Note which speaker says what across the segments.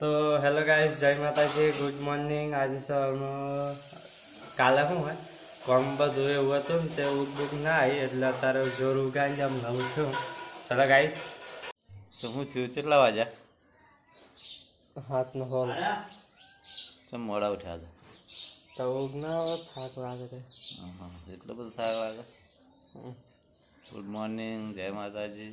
Speaker 1: તો hello guys જય માતાજી ગુડ મોર્નિંગ આજે સવારમાં કાલે શું હોય કોમ બધું એવું હતું ને તે ઉગ બુક ના આવી એટલે અત્યારે જોર ઉગાઈ જામ નવું છું. ચલો ગાઈસ
Speaker 2: તો હું થયું? કેટલા વાગ્યા?
Speaker 1: હાથનો હોલ.
Speaker 2: ચમ મોડા ઉઠ્યા હતા?
Speaker 1: તો ઉગ ના થાક લાગે
Speaker 2: હા, એટલો બધો થાક લાગે. ગુડ મોર્નિંગ જય માતાજી.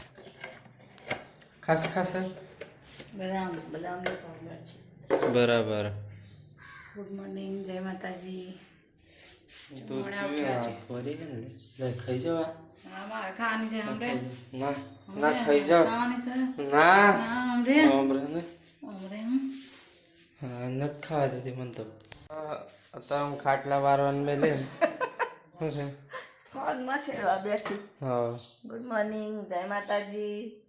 Speaker 1: ખાસ ખાસ
Speaker 3: બદામ છે.
Speaker 1: બરાબર.
Speaker 3: ગુડ મોર્નિંગ જય માતાજી.
Speaker 1: તો ખાઈ જવા ના ના ખાઈ જાવ નથી ખાવા દીધી મને તો. અત્યારે હું ખાટલા વારવાનું મેં લે છે?
Speaker 3: ફોનમાં છેડવા બેઠી.
Speaker 1: હા.
Speaker 3: ગુડ મોર્નિંગ જય માતાજી.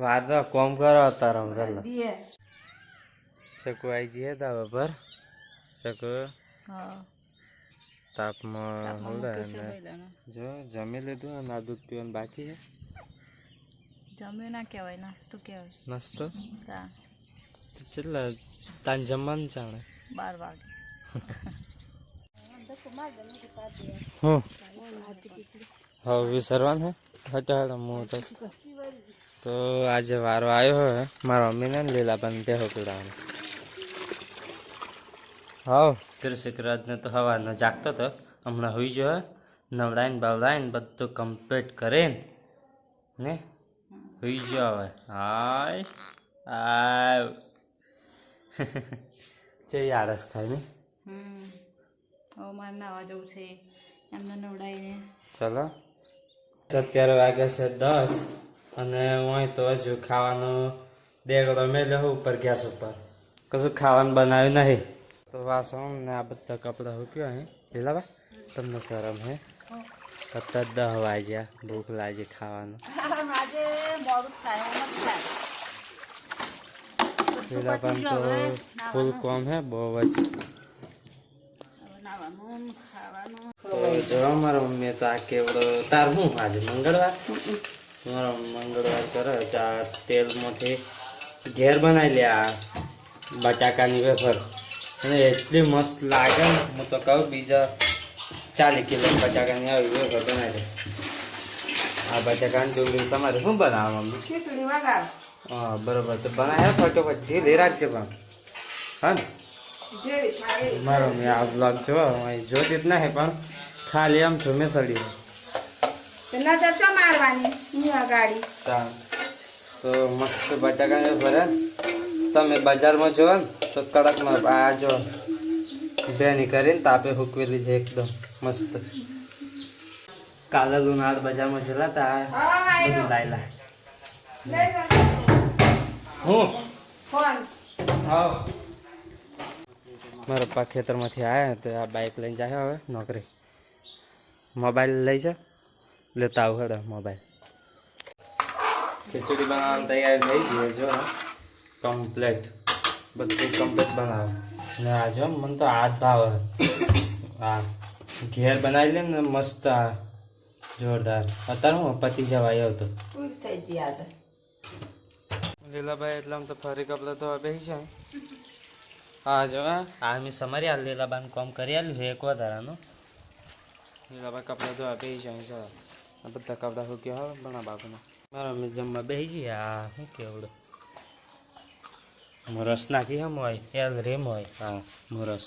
Speaker 1: વાર તો કોમ કરો હું પેલા ચકુ આવી જઈએ દાવા પર. ચકુ.
Speaker 3: હા.
Speaker 1: તાપમાં હોલે ને. જો જમી લીધું અને આ દૂધ પીવાનું બાકી છે.
Speaker 3: જમ્યું ના કહેવાય નાસ્તો કહેવાય.
Speaker 1: નાસ્તો? કેટલા તાન જમવાનું જાણે
Speaker 3: બાર વાગે.
Speaker 1: હું. હવે વિસરવાનું હે? હટા હું તો તો આજે વારો આવ્યો હે. મારા મમ્મીને ને લીલાબાને બેહો પીડાવાનો હાવ. કૃષિકરાજને તો હવાનો જાગતો હતો હમણાં હોઈ જો. નવડાઈને બવડાઈને બધું કમ્પ્લીટ કરીને ને? હોઈ જો હવે. હાય. આવ જે આળસ ખાય ને.
Speaker 3: હવે મારે નાવા જવું છે. એમને નવડાવીને
Speaker 1: ચલો. અત્યારે વાગે છે દસ. અને હું તો હજુ ખાવાનું દેગડો મેલ્યો ઉપર ગેસ ઉપર. કશું ખાવાનું બનાવ્યું નહીં. તો વાસણ ને આ બધા કપડાં મૂક્યો અહીં પેલા બા તમને શરમ હે? કપડા દહ વાગ્યા. ભૂખ લાગી ખાવાનું. પણ તો ફૂલ કોમ હે, બહુ જ. જો મારા મમ્મી તો આ કેવડો તાર હું આજે મંગળવાર? મંગળવાર કરે ત્યાં આ તેલમાંથી ઘેર બનાવી લે આ બટાકાની વેફર. અને એટલી મસ્ત લાગે ને હું તો કહું બીજા ચાલીસ કિલો બટાકાની આવી વેફર બનાવી આ બટાકાની ડુંગળી તમારે શું બનાવવા મમ્મી
Speaker 3: ખીચડી વગાર
Speaker 1: હા બરોબર. તો બનાવ્યા ફટોફટ. ધીરે રાખજે પણ. હા ને?
Speaker 3: જેવી
Speaker 1: મારો મેં આ બ્લોગ જો અહીં જોતી જ નહીં પણ ખાલી આમ છું મેં સડી
Speaker 3: તો નજર ચો મારવાની? અહીંયા ગાડી.
Speaker 1: તા મસ્ત બટાકા ભરે. તમે બજારમાં જોવો ને તો કડકમાં આ જો બેની કરીને તાપે હુકવેલી છે એકદમ મસ્ત. કાલે લુનાળ બજારમાં જેલા તા. બધું લાયલા. લાય હું? મારા પપ્પા ખેતરમાંથી આવ્યા તો આ બાઇક લઈને જાય હવે નોકરી. મોબાઈલ લઈ જા. લેતા આવું હેડો મોબાઈલ ખીચડી બનાવવાની તૈયારી થઈ ગઈ જો. કમ્પ્લેટ બધું કમ્પ્લેટ બનાવે. ને આ જો મને તો હાથ ભાવે. આ ઘેર બનાવી લે ને મસ્ત આ જોરદાર. અત્યારે હું પતિ જવા આવ્યો હતો.
Speaker 3: પૂરી થઈ ગઈ આજે
Speaker 1: લીલાભાઈ એટલે આમ તો ફરી કપડા તો બેસી છે. હા જો આ મેં સમારી આ લીલાબાન કોમ કરી આલ્યું છે એક વધારાનું. લીલાભાઈ કપડા તો આપે છે ચાલો આ બધા કાવડા શું કહેવા આવે? બના બાપુના મારા મેં જમવા બેસી જઈએ આ શું કેવડું મોરસ નાખી હમ હોય એલ રેમ હોય. હા મોરસ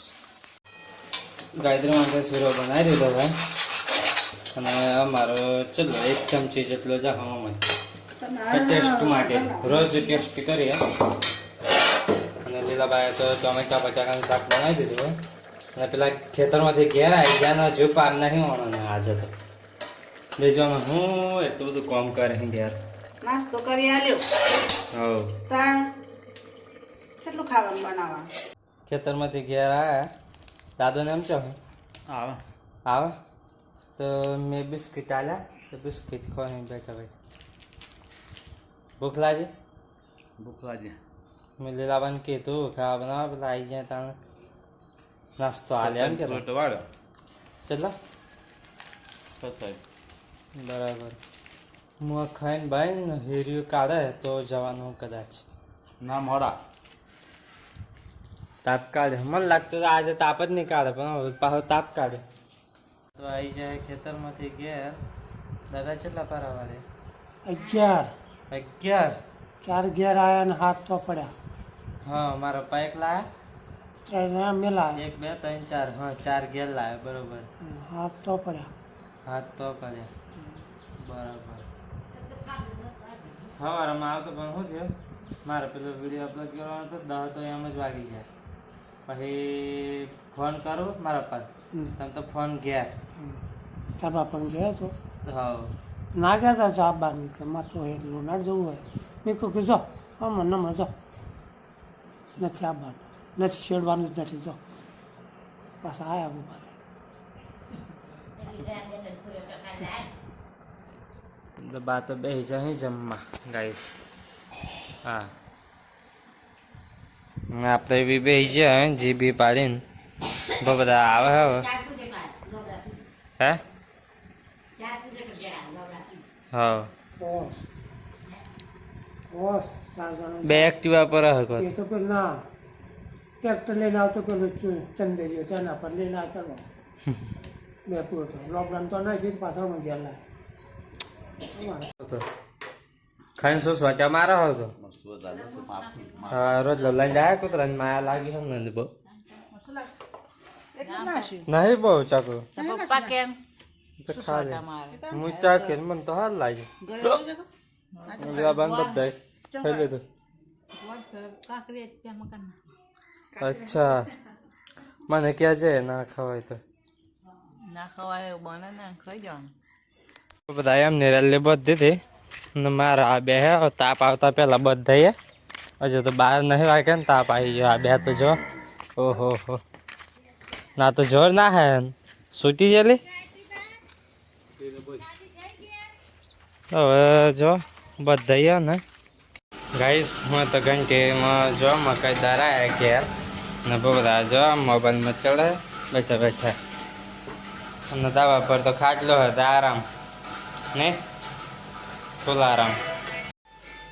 Speaker 1: ગાયત્રી માટે શીરો બનાવી દીધો ભાઈ. અને અમારો ચલો એક ચમચી જેટલો જ હવામાં ટેસ્ટ માટે. રોજ ટેસ્ટ કરીએ. અને લીલાભાઈ તો ટોમેટા બટાકાનું શાક બનાવી દીધું હોય. અને પેલા ખેતરમાંથી ઘેર આવી ગયા ને હજુ પાર નહીં હોવાનો આજે તો. બીજું હું એટલું બધું કામ કરે ઘેર.
Speaker 3: નાસ્તો કરી આલ્યો.
Speaker 1: હવ.
Speaker 3: તાણ
Speaker 4: કેટલું ખાવાનું બનાવવા
Speaker 1: ખેતરમાંથી ઘેર આયા. દાદોને એમ છો?
Speaker 2: આવે.
Speaker 1: આવે? તો મેં બિસ્કિટ આલ્યા. તો બિસ્કિટ ખોઈને બેઠા બેઠા. ભૂખ લાગે?
Speaker 2: ભૂખ લાગે.
Speaker 1: મેં લીલાબાને કીધું ખાવા બનાવવા પેલા આવી જાય તાને નાસ્તો આલ્યા એમ કે
Speaker 2: રોટ વાળો
Speaker 1: ચલો.
Speaker 2: સત્તાવીસ
Speaker 1: બરાબર. હું આ ખાઈને બાઈને હેર્યું કાઢે તો જવાનું કદાચ.
Speaker 2: ના મોડા.
Speaker 1: તાપ કાઢે. મને લાગતું હતું આજે તાપ જ નહીં કાઢે પણ હવે પાછો તાપ કાઢે. તો આવી જાય ખેતરમાંથી ઘેર. દાદા કેટલા પારા વાળે
Speaker 5: અગિયાર.
Speaker 1: અગિયાર?
Speaker 5: ચાર ઘેર આવ્યા ને હાથ તો પડ્યા.
Speaker 1: હા મારા પાઇક લાયા?
Speaker 5: ત્રણ મેલા
Speaker 1: એક બે ત્રણ ચાર. હા ચાર ઘેર લાયા બરોબર.
Speaker 5: હાથ તો પડ્યા.
Speaker 1: હાથ તો કર્યા બરાબર. સવારમાં આવતો પણ શું થયું? મારે પેલો વીડિયો અપલોડ કરવાનો હતો દહ તો એમ જ વાગી જાય. પછી ફોન કરું મારા પર તમે તો ફોન ગયા
Speaker 5: તાર બાપાને ગયા તો
Speaker 1: હા
Speaker 5: ના ગયા તા જવાબ બાંધી કે માથું હે લોનાર જવું હોય. મેં કહું કે જો હા મને જો. નથી આવવાનું. નથી છેડવાનું જ નથી જો. પાછા આવ્યા ઊભા
Speaker 1: તો બા તો બે જઈ જમવા ગાઈશ હા આપણે બી બે છે જી બી પાડીને બહુ બધા આવે હવે હે હા બે એક્ટિવા પર હકો
Speaker 5: એ તો પેલું ના ટ્રેક્ટર લઈને આવતો પેલું ચંદેરીઓ તેના પર લઈને આવતો લો પૂરો થયો. લોકડાઉન તો ના છે પાછળ ઘેર લાય.
Speaker 1: ખાઈને શું સ્વાચા મારો હતો હા રોજ લઈને જાય કૂતરાને માયા લાગી હમ ને બહુ. નહીં બહુ ચાકુ.
Speaker 3: પપ્પા કેમ?
Speaker 1: તો ખા લે હું ચાકે મને તો હાર લાગે. બંધ બધા ખાઈ અચ્છા. મને ક્યાં છે ના ખવાય તો.
Speaker 3: ના ખવાય એવું બને ને ખાઈ જવાનું.
Speaker 1: બધા એમ નિરાલી બધ ને મારા બે તાપ આવતા પહેલા બધા હજુ તો બાર નહીં વાગે ને તાપ આવી ગયો. આ બે તો જો. ઓહો હો. ના તો જોર ના હે સૂટી ગયેલી? હવે જો બધા ને. ગાઈસ, હું તો ઘંટીમાં જો, મકાઈ દારા ઘેર. ને બધા જો, મોબાઈલમાં ચડે, બેઠા બેઠા. અને દાવા પર તો ખાટલો હતો આરામ. ને? ફૂલ આરામ.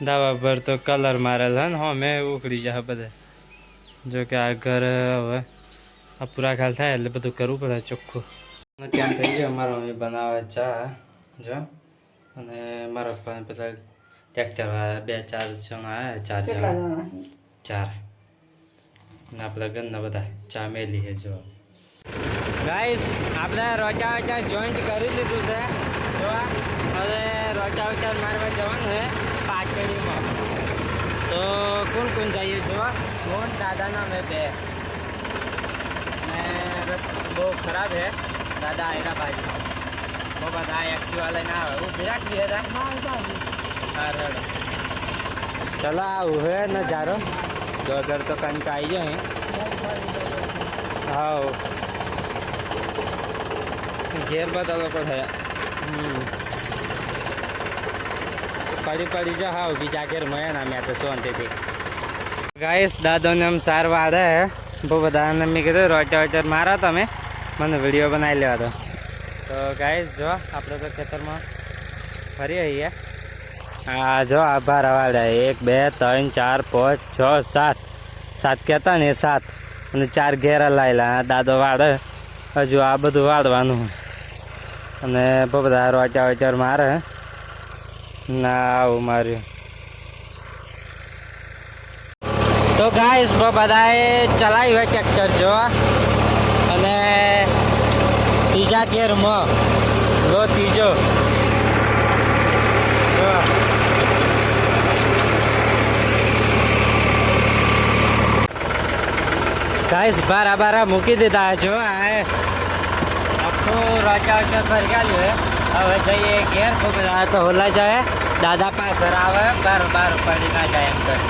Speaker 1: દાવા પર તો કલર મારેલ હે ને હો મેં ઉકળી જાય બધા. જો કે આ ઘર હવે. આ પૂરા ખાલ થાય એટલે બધું કરવું પડે ચોખ્ખું. ત્યાં થઈ ગયો મારો મમ્મી બનાવે ચા જો. અને મારા પપ્પાને પેલા ટ્રેક્ટર બે ચાર જણા આવ્યા ચાર જણા. ચાર. ને આપણા ઘરના બધા ચા મેલી છે જો. ગાઈસ આપણે રોચા વચા જોઈન્ટ કરી લીધું છે. જો હવે રોચા વચા મારવા જવાનું છે પાટડીમાં તો કોણ કોણ જઈએ છો? કોણ દાદાના મેં બે. ને રસ્તો બહુ ખરાબ છે. દાદા આયરા બાજુ. બહુ બધા એક્ટિવા લઈને આવે. હું વિરાટ બી હતા ચલો આવું હે નજારો. જો અગર તો કંઈક આવી જાય હા ઘેર બધા લોકો થયા. પડી પડી જો હાવ, બીજા ઘેર મળ્યા ના મેં તો શાંતિથી. ગાઈશ દાદોને આમ સાર વાળે બહુ બધાને મેં કીધું રોટર વચર મારો તમે. મને વીડિયો બનાવી લેવા તો તો ગાઈશ જો, આપણે તો ખેતરમાં ફરી આવીએ. આ જો, આભાર વાળા એક, બે, ત્રણ, ચાર, પાંચ, છ, સાત. સાત કહેતા ને સાત. અને ચાર ઘેરા લાયેલા દાદો વાળે હજુ આ બધું વાળવાનું. અને બહુ બધા રોચા વચર મારે. ના આવું માર્યું તો ગાઈશ બધાએ ચલાવ્યું ટ્રેક્ટર જો. અને ત્રીજા મ લો ત્રીજો. જો. ગાઈસ બારા બારા મૂકી દીધા જો. આ આખું રાજા રાજા ફરી હે. હવે જઈએ ઘેર બધા તો હોલા જાય. દાદા પાસે આવે બાર બાર પડી ના જાય એમ કરી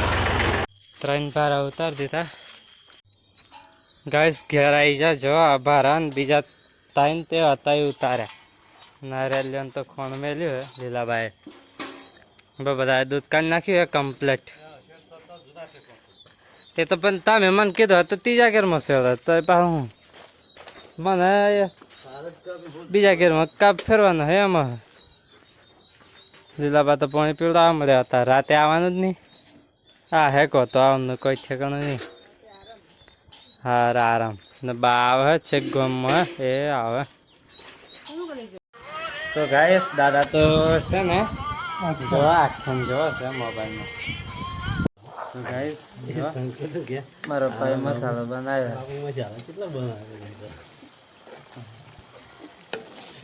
Speaker 1: ત્રણ પારા ઉતાર દીધા. ગાઈસ, ઘેર આવી જા, જો, આભારા ભારા બીજા તાઈન તે હતા ઉતાર્યા નારિયેલ તો ખોણ મેલ્યું હે લીલાભાઈ બધાએ બધા દૂધ કાઢી નાખ્યું હે કમ્પ્લેટ એ તો પણ તમે મને કીધું તો ત્રીજા ઘેરમાં છે તો પાછું હું. મને બીજા ઘેરમાં કાપ ફેરવાનો હે એમાં લીલાબા તો પાણી પીવડાવવા મળ્યા હતા. રાતે આવવાનું જ નહીં. હા હે કહો તો આવવાનું કોઈ ઠેકાણું નહીં. હા આરામ. ને બા આવે છે ગમમાં. એ આવે. તો ગાઈસ દાદા તો છે ને જો આખમ જોવો છે મોબાઈલમાં. તો ગાઈસ મારો ભાઈ મસાલો બનાવ્યો?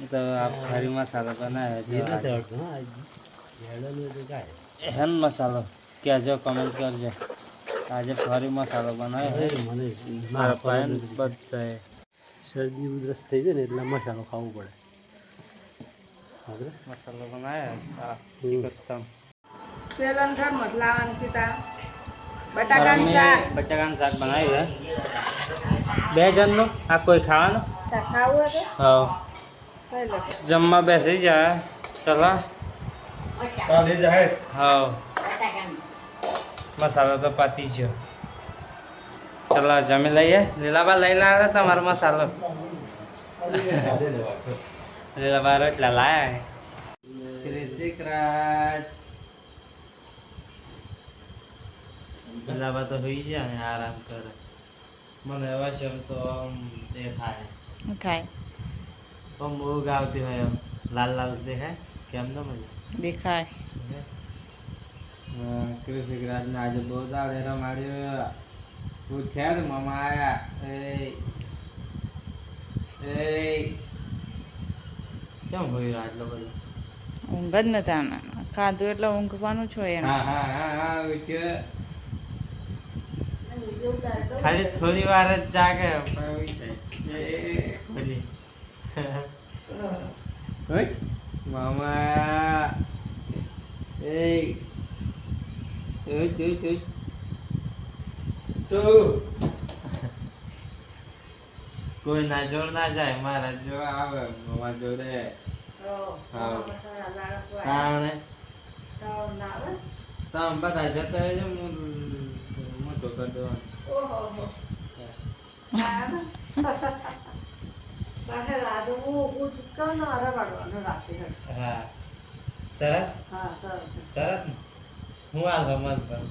Speaker 1: તો આપ ફરી મસાલો બનાવ્યો છે હેન મસાલો કહેજો કમેન્ટ કરજો. આજે ફરી મસાલો બનાવ્યો મને મારા ભાઈ બધાએ.
Speaker 2: શરદી ઉધરસ થઈ જાય ને એટલે મસાલો ખાવો પડે.
Speaker 1: મસાલો બનાવ્યો?
Speaker 3: પેલા પિતા
Speaker 1: મારા બટાકાનું શાક. બનાવ્યું છે બે જણનું? આ કોઈ ખાવાનું?
Speaker 3: ખાવું હતું
Speaker 1: હા. જમવા બેસી જાય ચલા. હા મસાલો તો પાતી ગયો. ચલો જમી લઈએ. લીલાબા લઈ લાવે તમારો મસાલો. લીલાબા રોટલા લાયા રાજ લીલાબા તો હોઈ જાય આરામ કરે. મને હવે તો આમ થાય.
Speaker 3: થાય.
Speaker 1: પણ મૂગ આવતી હોય એમ લાલ લાલ દેખાય. કેમ ન મજા
Speaker 3: દેખાય.
Speaker 1: કૃષિકરાજ ને આજે બહુ દાડે રમાડ્યો. પૂછ્યા ને મામા આયા એ એ કેમ હોય આટલો બધો?
Speaker 3: ઊંઘ જ નથી આના ખાધું એટલે ઊંઘવાનું છો એમ.
Speaker 1: હા હા હા હા ખાલી થોડી વાર જ જાગે પણ ઉઠી જાય. એ, ખોલી. ઓય, મામા એ ઓય, ઓય, ઓય. કોઈ ના જોડ ના જાય મારા જો આવે મામા જોડે હા તાણે તમે બધા જતા રહેજો હું મોટો કરી દેવાનો હા સરસ સરસ ને હું હાલવા મન પણ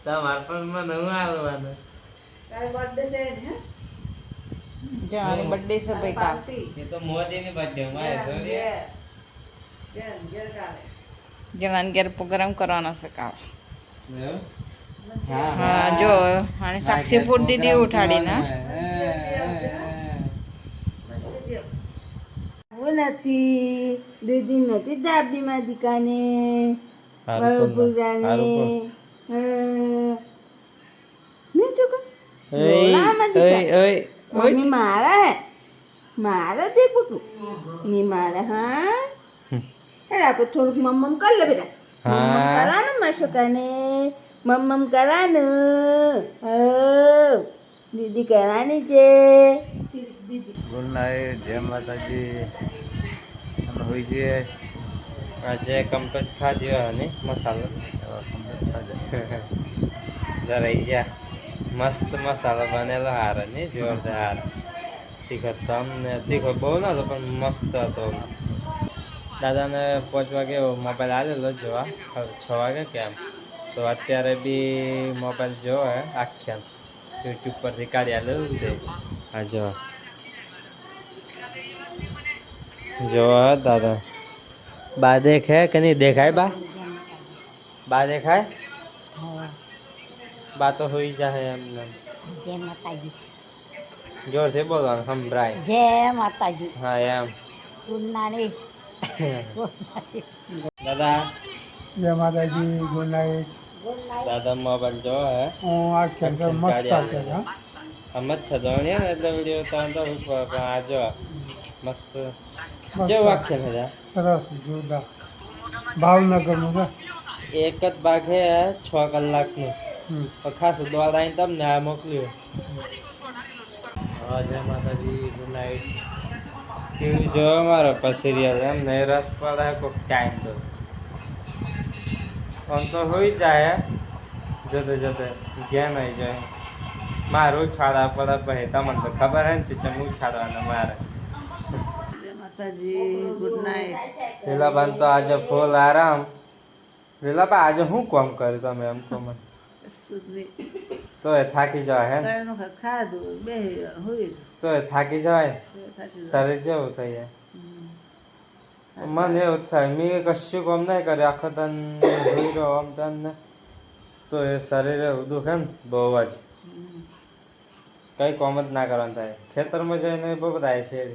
Speaker 1: તમાર પણ મને હું હાલવાનું
Speaker 3: જો આની બર્થડે છે ભાઈ કાલ
Speaker 1: એ તો મોદીની બર્થડે મારે
Speaker 3: ઘેર પ્રોગ્રામ કરવાનો છે કાલ
Speaker 1: હા
Speaker 3: હા જો અને સાક્ષી પૂરતી દીદી ઉઠાડીને
Speaker 6: હું નથી દીદી નથી દાબીમાં દીકાને
Speaker 1: હારું પણ ના.
Speaker 6: પૂજાને
Speaker 1: હારું
Speaker 6: નહીં ચૂકો
Speaker 1: ઓય,
Speaker 6: ડોળામાં
Speaker 1: ઓય,
Speaker 6: દીકા.
Speaker 1: ઓય, ઓય.
Speaker 6: મમ્મી મારા હે મારા ની મારા હા એ આપણે થોડુંક મમ્મમ કર લે બેટા
Speaker 1: હા.
Speaker 6: ને મશુકાને મમ્મમ કરા ને દીદી કરાની છે દીદી
Speaker 2: ગુડ નાઇટ જય માતાજી હોઈ જઈએ
Speaker 1: આજે કમ્પ્લીટ ખાધ્યો ને મસાલો. જરા જા મસ્ત મસાલો બનેલો હારો ને જોરદાર. તીખો તમ ને તીખો બહુ નતો પણ મસ્ત હતો. દાદાને પાંચ વાગે મોબાઈલ આવેલો જોવા. છ વાગે કેમ? તો અત્યારે બી મોબાઈલ જોવે આખ્યાન. યુટ્યુબ પરથી કાઢી આવેલું તે હા જો જો દાદા. બા દેખે કે નહીં? દેખાય બા? બા દેખાય? બા તો હોઈ જાય એમને
Speaker 6: જય માતાજી.
Speaker 1: જોરથી બોલવાનું સંભળાય.
Speaker 6: જય માતાજી.
Speaker 1: હા એમ.
Speaker 6: ગુનાણી
Speaker 1: દાદા.
Speaker 5: જય માતાજી ગુનાણી
Speaker 1: દાદા મોબાઈલ જો હે.
Speaker 5: હું આ કેન્સર મસ્ત છે
Speaker 1: હમ જ છે દોણીએ ને એટલે વીડિયો તો આ જો. મસ્ત. જેવું છે હતા
Speaker 5: સરસ જોરદાર. ભાવનગરનું છે?
Speaker 1: એક જ ભાગ હે છ કલાકનું ખાસ દોડ આવીને તમને આ મોકલ્યું.
Speaker 2: હા જય માતાજી ગુડ નાઇટ.
Speaker 1: કેવી જોયો મારો પર એમ ને રસ પડે કોઈક ટાઈમ દો આમ તો હોઈ જાય જતે જતે ઘેર નહીં જાય. મારું ખાડા પડે પછી તમને તો ખબર હે ને ચીચમ હું ખાડવાના મારે.
Speaker 6: માતાજી ગુડ નાઇટ
Speaker 1: લીલાબાન તો આજે ફૂલ આરામ. લીલાબા આજે હું કોમ કર્યું તમે એમ તો મને? તો એ થાકી જવાય હે
Speaker 6: ખાધું બે હોય
Speaker 1: તો એ થાકી જવાય. શરીર જેવું થઈ જાય. મને એવું થાય મેં કશું કામ નહીં કર્યું આખો તન જોઈ રહ્યો આમ તેમ તો એ શરીર દુખે ને? બહુ જ. કઈ કામ જ ના કરવાનું થાય. ખેતરમાં જઈને બહુ બધા છે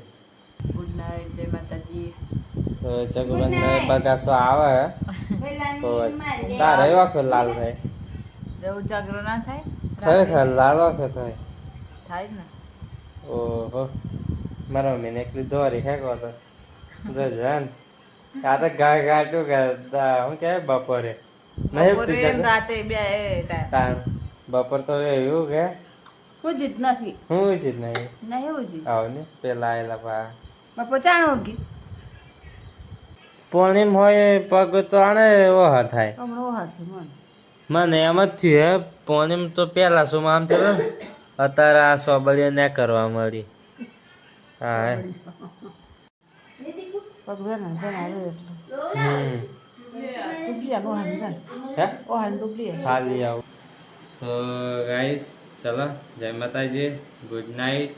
Speaker 3: ગુડ નાઇટ જય માતાજી
Speaker 1: તો ચકુબેન બગાસો આવે. તો તારે એવા ફેર લાલ થાય
Speaker 3: જવું જાગરો ના થાય?
Speaker 1: ખરેખર લાલ વખત થાય?
Speaker 3: થાય જ ને.
Speaker 1: ઓહો. મારા મમ્મીને એકલી દોરી ખેંકવા તો. જો ને. આ તો ગા ગાટું કે શું કે બપોરે. નહીં
Speaker 3: રાતે બે ટાઈમ.
Speaker 1: બપોર તો એવું કે?
Speaker 6: હું જીત નથી.
Speaker 1: હું જીત નહીં?
Speaker 6: નહીં હું જીત
Speaker 1: આવ ને? પેલા આયેલા પા.
Speaker 6: બપોર જાણો ગી
Speaker 1: પૂર્ણિમ હોય પગ તો આને
Speaker 6: ઓહાર થાય. મન
Speaker 1: એમ જ થયું હે પૂર્ણિમ તો પેલા શું આમ થયો અત્યારે આ સોબલીએ ને કરવા મળી. હા ખાલી આવું. તો ગાઈસ ચલો જય માતાજી. Good night